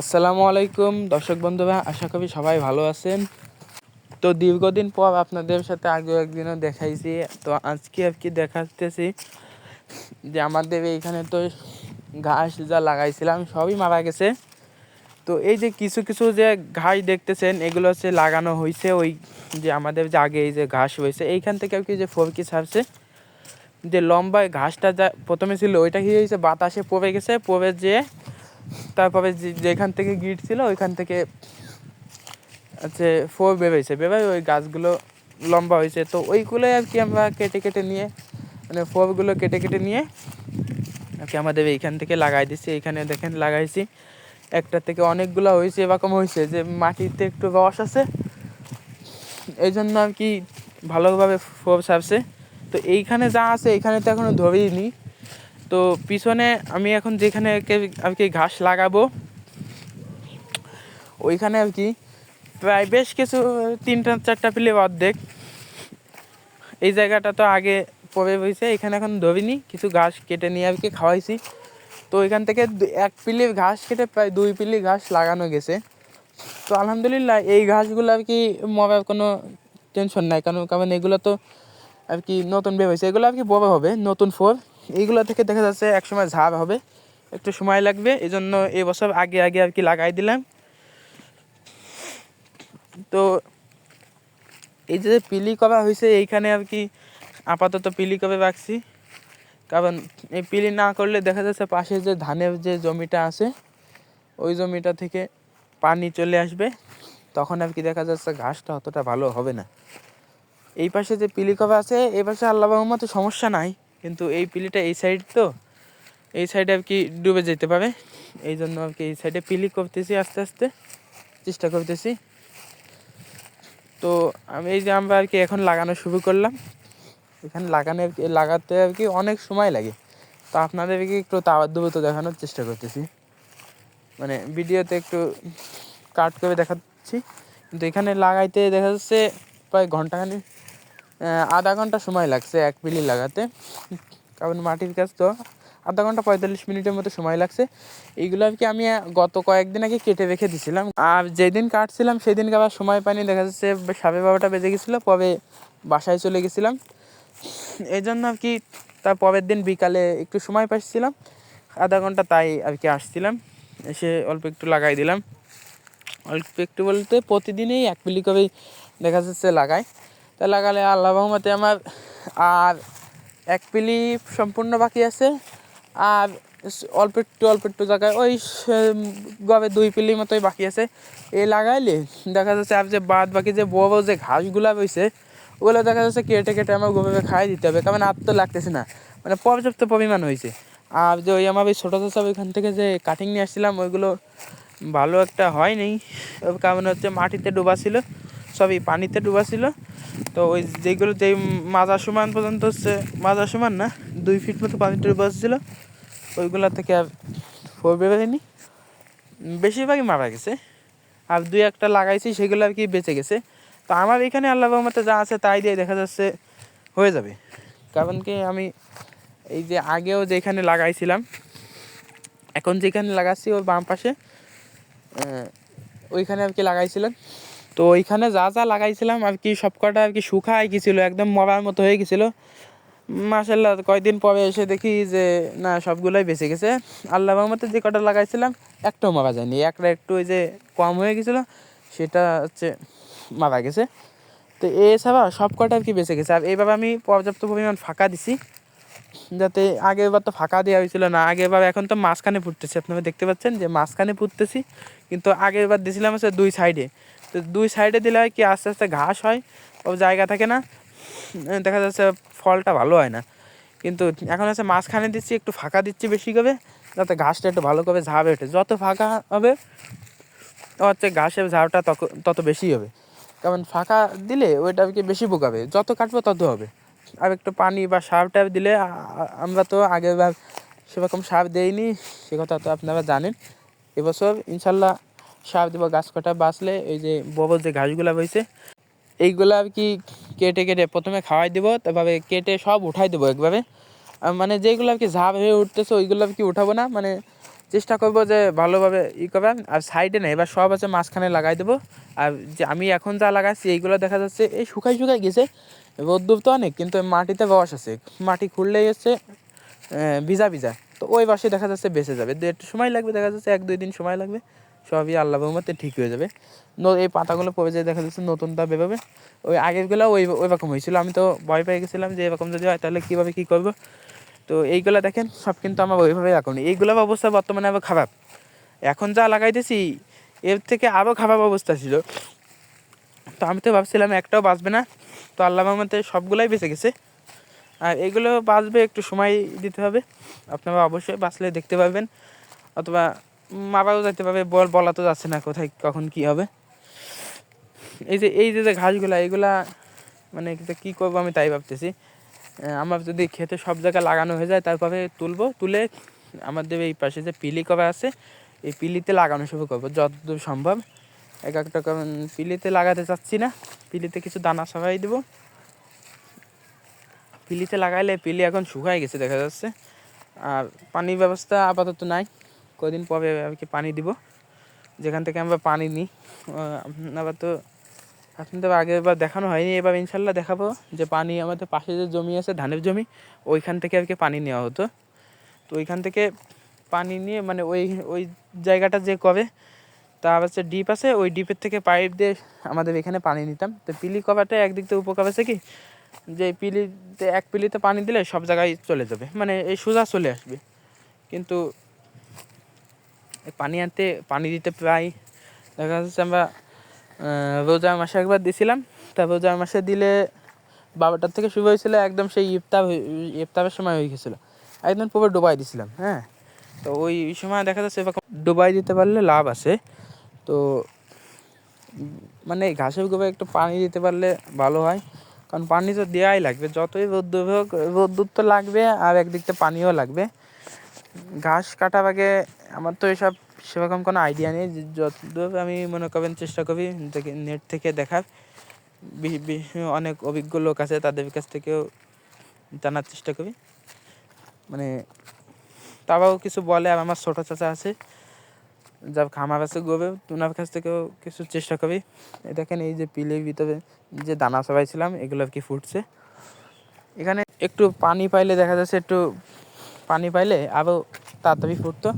আসসালামু আলাইকুম, দর্শক বন্ধুরা, আশা করি সবাই ভালো আছেন। তো দীর্ঘদিন পর আপনাদের সাথে আগেও একদিনও দেখাইছি। তো আজকে আর কি দেখাতেছি যে আমাদের এইখানে তো ঘাস যা লাগাইছিলাম, সবই মারা গেছে। তো এই যে কিছু কিছু যে ঘাস দেখতেছেন, এগুলো হচ্ছে লাগানো হয়েছে ওই যে আমাদের যে আগে এই যে ঘাস হয়েছে এইখান থেকে আর কি যে ফরকি ছাড়ছে। যে লম্বা ঘাসটা যা প্রথমে ছিল, ওইটা কি হয়েছে বাতাসে পড়ে গেছে, পড়ে যেয়ে তারপরে যেখান থেকে গিট ছিল, ওইখান থেকে হচ্ছে ফোর বেরোইছে বেরোয় ওই গাছগুলো লম্বা হয়েছে। তো ওইগুলোই আর কি আমরা কেটে কেটে নিয়ে মানে ফোরগুলো কেটে কেটে নিয়ে আর কি আমাদের এইখান থেকে লাগাই দিচ্ছি এইখানে দেখেন লাগাইছি। একটা থেকে অনেকগুলো হয়েছে, এরকম হয়েছে যে মাটিতে একটু রস আছে। এই জন্য আর কি ভালোভাবে ফোর ছাড়ছে তো এইখানে যা আছে, এইখানে তো এখনও ধরিনি তো পিছনে আমি এখন যেখানে আর কি ঘাস লাগাবো, ওইখানে আর কি প্রায় বেশ কিছু, তিনটা, চারটা পিলে অর্ধেক। এই জায়গাটা তো আগে পড়ে রয়েছে, এখানে এখন ধরিনি, কিছু ঘাস কেটে নিয়ে আর কি খাওয়াইছি। তো এখান থেকে এক পিলি ঘাস কেটে প্রায় দুই পিলি ঘাস লাগানো গেছে। তো আলহামদুলিল্লাহ এই ঘাসগুলো আর কি মরার কোনো টেনশন নাই, কারণ কারণ এগুলো তো আর কি নতুন বের হয়েছে। এগুলো আর কি বড় হবে, নতুন ফোর এইগুলো থেকে দেখা যাচ্ছে একসময় ঝাড় হবে, একটু সময় লাগবে এই জন্য এবছর আগে আগে আর কি লাগাই দিলাম। তো এই যে পিলি করা হয়েছে, এইখানে আর কি আপাতত পিলি করে রাখছি। কারণ এই পিলি না করলে দেখা যাচ্ছে পাশে যে ধানের যে জমিটা আছে, ওই জমিটা থেকে পানি চলে আসবে, তখন আর কি দেখা যাচ্ছে ঘাসটা অতটা ভালো হবে না। এই পাশে যে পিলি করা আছে, এই পাশে আল্লাহ রহমতে সমস্যা নাই। কিন্তু এই পিলিটা এই সাইড তো, এই সাইডে আর কি ডুবে যেতে পারে। এই জন্য আর কি এই সাইডে পিলি করতেছি আস্তে আস্তে, চেষ্টা করতেছি। তো আমি এই যে আমরা আর কি এখন লাগানো শুরু করলাম। এখানে লাগানো আর কি, লাগাতে আর কি অনেক সময় লাগে। তো আপনাদেরকে একটু তাওয়ার দ্রুত দেখানোর চেষ্টা করতেছি। মানে ভিডিওতে একটু কাট করে দেখাচ্ছি। কিন্তু এখানে লাগাইতে দেখা যাচ্ছে প্রায় ঘন্টাখানি আধা ঘণ্টা সময় লাগছে এক পিলি লাগাতে। কারণ মাটির কাজ তো আধা ঘণ্টা পঁয়তাল্লিশ মিনিটের মতো সময় লাগছে। এইগুলো আর কি আমি গত কয়েকদিন আগে কেটে রেখে দিছিলাম। আর যেদিন কাটছিলাম সেদিনকে আবার সময় পাইনি, দেখা যাচ্ছে সাড়ে বাবাটা বেজে গেছিল, পরে বাসায় চলে গেছিলাম। এই জন্য আর কি তার পরের দিন বিকালে একটু সময় পাচ্ছিলাম আধা ঘণ্টা তাই আর কি আসছিলাম। এসে অল্প একটু লাগাই দিলাম। অল্প একটু বলতে প্রতিদিনই এক পিলি করেই দেখা যাচ্ছে লাগাই তা লাগালে আল্লাহ রহমতে আমার আর এক পিলি সম্পূর্ণ বাকি আছে। আর অল্প একটু অল্প একটু জায়গায় ওই গবে দুই পিলি মতোই বাকি আছে। এই লাগাইলে দেখা যাচ্ছে আর যে বাদ বাকি যে বড় বড় যে ঘাসগুলা রয়েছে, ওগুলো দেখা যাচ্ছে কেটে কেটে আমার গোবে খাই দিতে হবে। কারণ আর তো লাগতেছে না। মানে পর্যাপ্ত পরিমাণ হয়েছে। আর যে ওই আমার ওই ছোটো চাষা ওইখান থেকে যে কাটিং নিয়ে আসছিলাম, ওইগুলো ভালো একটা হয়নি। কারণ হচ্ছে মাটিতে ডোবা ছিল। সবই পানিতে ডোবা ছিল তো ওই যেগুলো যেই মাজা সমান পর্যন্ত হচ্ছে, মাজা সমান না, দুই ফিট মতো পানিতে ডোবা ছিল ওইগুলো থেকে আর ফোর বেরোয়নি বেশিরভাগই মারা গেছে। আর দুই একটা লাগাইছি, সেগুলো আর কি বেঁচে গেছে। তো আমার এখানে আল্লাহ রহমতে যা আছে তাই দিয়ে দেখা যাচ্ছে হয়ে যাবে। কারণ কি আমি এই যে আগেও যেখানে লাগাইছিলাম, এখন যেখানে লাগাচ্ছি ওর বাম পাশে ওইখানে আর কি লাগাইছিলাম। তো ওইখানে যা যা লাগাইছিলাম আর কি সব কটা আর কি শুকায় গেছিল, একদম মরার মতো হয়ে গেছিল। মাসাল্লাহ কয়দিন পরে এসে দেখি যে, না, সবগুলোই বেঁচে গেছে। আল্লাহ রহমতে যে কটা লাগাইছিলাম, একটাও মারা যায়নি। একটা একটু ওই যে কম হয়ে গেছিল, সেটা হচ্ছে মারা গেছে। তো এছাড়া সব কটা আর কি বেঁচে গেছে। আর এইভাবে আমি পর্যাপ্ত পরিমাণ ফাঁকা দিছি, যাতে আগের বার তো ফাঁকা দেওয়া হয়েছিল না। আগের বার এখন তো মাঝখানে ফুটতেছে, আপনারা দেখতে পাচ্ছেন যে মাঝখানে ফুটতেছি, কিন্তু আগের বার দিয়েছিলাম হচ্ছে দুই সাইডে তো দুই সাইডে দিলে হয় কি আস্তে আস্তে ঘাস হয় ও জায়গা থাকে না, দেখা যাচ্ছে ফলটা ভালো হয় না। কিন্তু এখন হচ্ছে মাঝখানে দিচ্ছি, একটু ফাঁকা দিচ্ছি বেশি করে, যাতে ঘাসটা একটু ভালো করে ঝাড়ে ওঠে। যত ফাঁকা হবে, হচ্ছে ঘাসের ঝাড়টা তত বেশি হবে। কারণ ফাঁকা দিলে ওইটা কি বেশি বোকাবে। যত কাটবো তত হবে। আর একটু পানি বা সার টার দিলে আমরা তো আগেরবার সেরকম সার দেইনি, সে কথা তো আপনারা জানেন। এবছর ইনশাল্লাহ সার দেবো, গাছ কটা, বাঁচলে এই যে বড় যে ঘাসগুলো হয়েছে এইগুলো আর কি কেটে কেটে প্রথমে খাওয়াই দেবো, তারপরে কেটে সব উঠাই দেবো একভাবে। মানে যেগুলো আর কি ঝাপ হয়ে উঠতেছে, ওইগুলো আর কি উঠাবো না মানে চেষ্টা করব যে ভালোভাবে ই করবেন আর সাইডে নেই এবার সব আছে মাঝখানে লাগাই দেবো। আর যে আমি এখন যা লাগাচ্ছি এইগুলো দেখা যাচ্ছে, এই শুকাই শুকাই গেছে। রোদ্দুর তো অনেক, কিন্তু মাটিতে বস আছে। মাটি খুললেই হচ্ছে ভিজা ভিজা। তো ওই বাসে দেখা যাচ্ছে বেঁচে যাবে। দু একটু সময় লাগবে, দেখা যাচ্ছে এক দুই দিন সময় লাগবে। সবই আল্লাহ মতে ঠিক হয়ে যাবে। এই পাতাগুলো পড়ে যায় দেখা যাচ্ছে নতুন নতুনটা বেরোবে। ওই আগেরগুলো ওই ওই রকম হয়েছিল। আমি তো ভয় পেয়ে গেছিলাম যে এরকম যদি হয় তাহলে কীভাবে কী করব? তো এইগুলো দেখেন, সব কিন্তু আমার ওইভাবেই এখন এইগুলোর অবস্থা বর্তমানে আবার খারাপ। এখন যা লাগাইতেছি, এর থেকে আরও খারাপ অবস্থা ছিল। তো আমি তো ভাবছিলাম একটাও বাঁচবে না। তো আল্লাহ মতে সবগুলাই বেঁচে গেছে। আর এগুলো বাঁচবে একটু সময় দিতে হবে। আপনারা অবশ্যই বাঁচলে দেখতে পাবেন অথবা মারাও যেতে পারবে, বল, বলা তো যাচ্ছে না কোথায়, কখন কি হবে। এই যে এই যে ঘাসগুলা এইগুলা মানে কী করব আমি তাই ভাবতেছি। আমার যদি খেতে সব জায়গায় লাগানো হয়ে যায়, তারপরে তুলবো, তুলে আমাদের এই পাশে যে পিলি করা আছে, এই পিলিতে লাগানো শুরু করব, যতদূর সম্ভব। এক একটা পিলিতে লাগাতে চাচ্ছি না, পিলিতে কিছু দানা সাফাই দেবো। পিলিতে লাগাইলে পিলি এখন শুকাই গেছে, দেখা যাচ্ছে। আর পানির ব্যবস্থা আপাতত নাই। কদিন পরে কি পানি দিব? যেখান থেকে আমরা পানি নিই। আবার তো আপনাদের আগের বার দেখানো হয়নি, এবার ইনশাল্লাহ দেখাবো যে পানি আমাদের পাশে যে জমি আছে, ধানের জমি, ওইখান থেকে আর কি পানি নেওয়া হতো। তো ওইখান থেকে পানি নিয়ে মানে ওই ওই জায়গাটা যে কবে, তা আবার হচ্ছে ডিপ আছে, ওই ডিপের থেকে পাইপ দিয়ে আমাদের এখানে পানি নিতাম। তো পিলি কভারটা একদিক থেকে উপকার আছে কি, যে পিলিতে এক পিলিতে পানি দিলে সব জায়গায় চলে যাবে। মানে এই সোজা চলে আসবে। কিন্তু পানি আনতে, পানি দিতে প্রায় দেখা যাচ্ছে আমরা রোজার মাসে একবার দিছিলাম। তা রোজার মাসে দিলে বারোটার থেকে শুরু হয়েছিল, একদম সেই ইফতার ইফতারের সময় হয়ে গেছিল। একদম পুরো ডুবাই দিছিলাম হ্যাঁ। তো ওই সময় দেখা যাচ্ছে এরকম ডুবাই দিতে পারলে লাভ আছে। তো মানে ঘাসের গোবরে একটু পানি দিতে পারলে ভালো হয়। কারণ পানি তো দেওয়াই লাগবে, যতই রোদ্দুর হোক, রোদ্দুর তো লাগবে আর একদিকটা পানিও লাগবে। ঘাস কাটা আগে আমার তো এসব সেরকম কোনো আইডিয়া নেই। যতদূর আমি মনে করবেন চেষ্টা করি নেট থেকে দেখার। অনেক অভিজ্ঞ লোক আছে, তাদের কাছ থেকেও জানার চেষ্টা করি। মানে তারাও কিছু বলে আর আমার ছোটো চাচা আছে যার খামার আছে গোবে ওনার কাছ থেকেও কিছু চেষ্টা করি। দেখেন এই যে পিলের ভিতরে যে দানা সবাইছিলাম এগুলো আর কি ফুটছে। এখানে একটু পানি পাইলে দেখা যাচ্ছে একটু পানি পাইলে আরও তাড়াতাড়ি ফুটতো।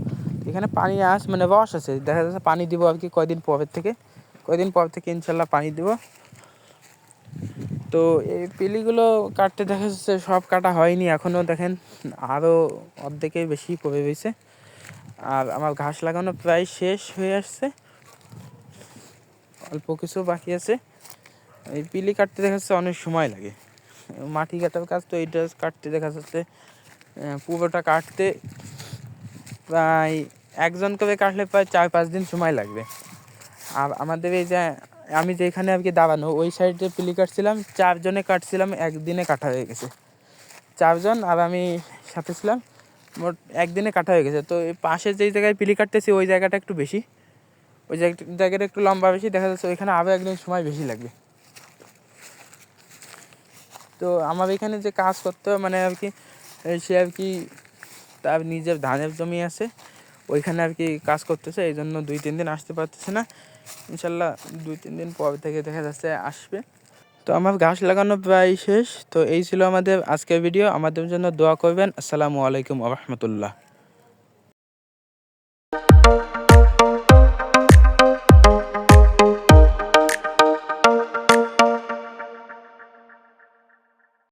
এখানে পানি আস মানে রস আছে, দেখা যাচ্ছে পানি দিব আর কি কয়দিন পরের থেকে। কয়দিন পর থেকে ইনশাল্লাহ পানি দিব। তো এই পিলিগুলো কাটতে দেখা যাচ্ছে সব কাটা হয়নি এখনও দেখেন আরও অর্ধেকের বেশি পড়ে রয়েছে। আর আমার ঘাস লাগানো প্রায় শেষ হয়ে আসছে। অল্প কিছু বাকি আছে। এই পিলি কাটতে দেখা যাচ্ছে অনেক সময় লাগে। মাটি কাটার কাজ তো এইটা কাটতে দেখা যাচ্ছে পুরোটা কাটতে প্রায় একজন করে কাটলে প্রায় চার পাঁচ দিন সময় লাগবে। আর আমাদের এই যে, আমি যেখানে আর কি দাঁড়ানো, ওই সাইডে পিলি কাটছিলাম, চারজনে কাটছিলাম, একদিনে কাটা হয়ে গেছে। চারজন আর আমি সাথে ছিলাম, মোট একদিনে কাটা হয়ে গেছে। তো এই পাশে যেই জায়গায় পিলি কাটতেছি, ওই জায়গাটা একটু বেশি। ওই জায়গা- জায়গাটা একটু লম্বা বেশি, দেখা যাচ্ছে ওইখানে আরও একদিন সময় বেশি লাগবে। তো আমার এখানে যে কাজ করতে হয় মানে আর কি সে আর কি তার নিজের ধানের জমি আছে, ওইখানে আর কি কাজ করতেছে এই জন্য দুই, তিন দিন আসতে পারতেছে না। ইনশাল্লাহ দুই, তিন দিন পর থেকে দেখা যাচ্ছে আসবে। তো আমার ঘাস লাগানো প্রায় শেষ। তো এই ছিল আমাদের আজকের ভিডিও। আমাদের জন্য দোয়া করবেন। আসসালামু আলাইকুম রহমতুল্লাহ।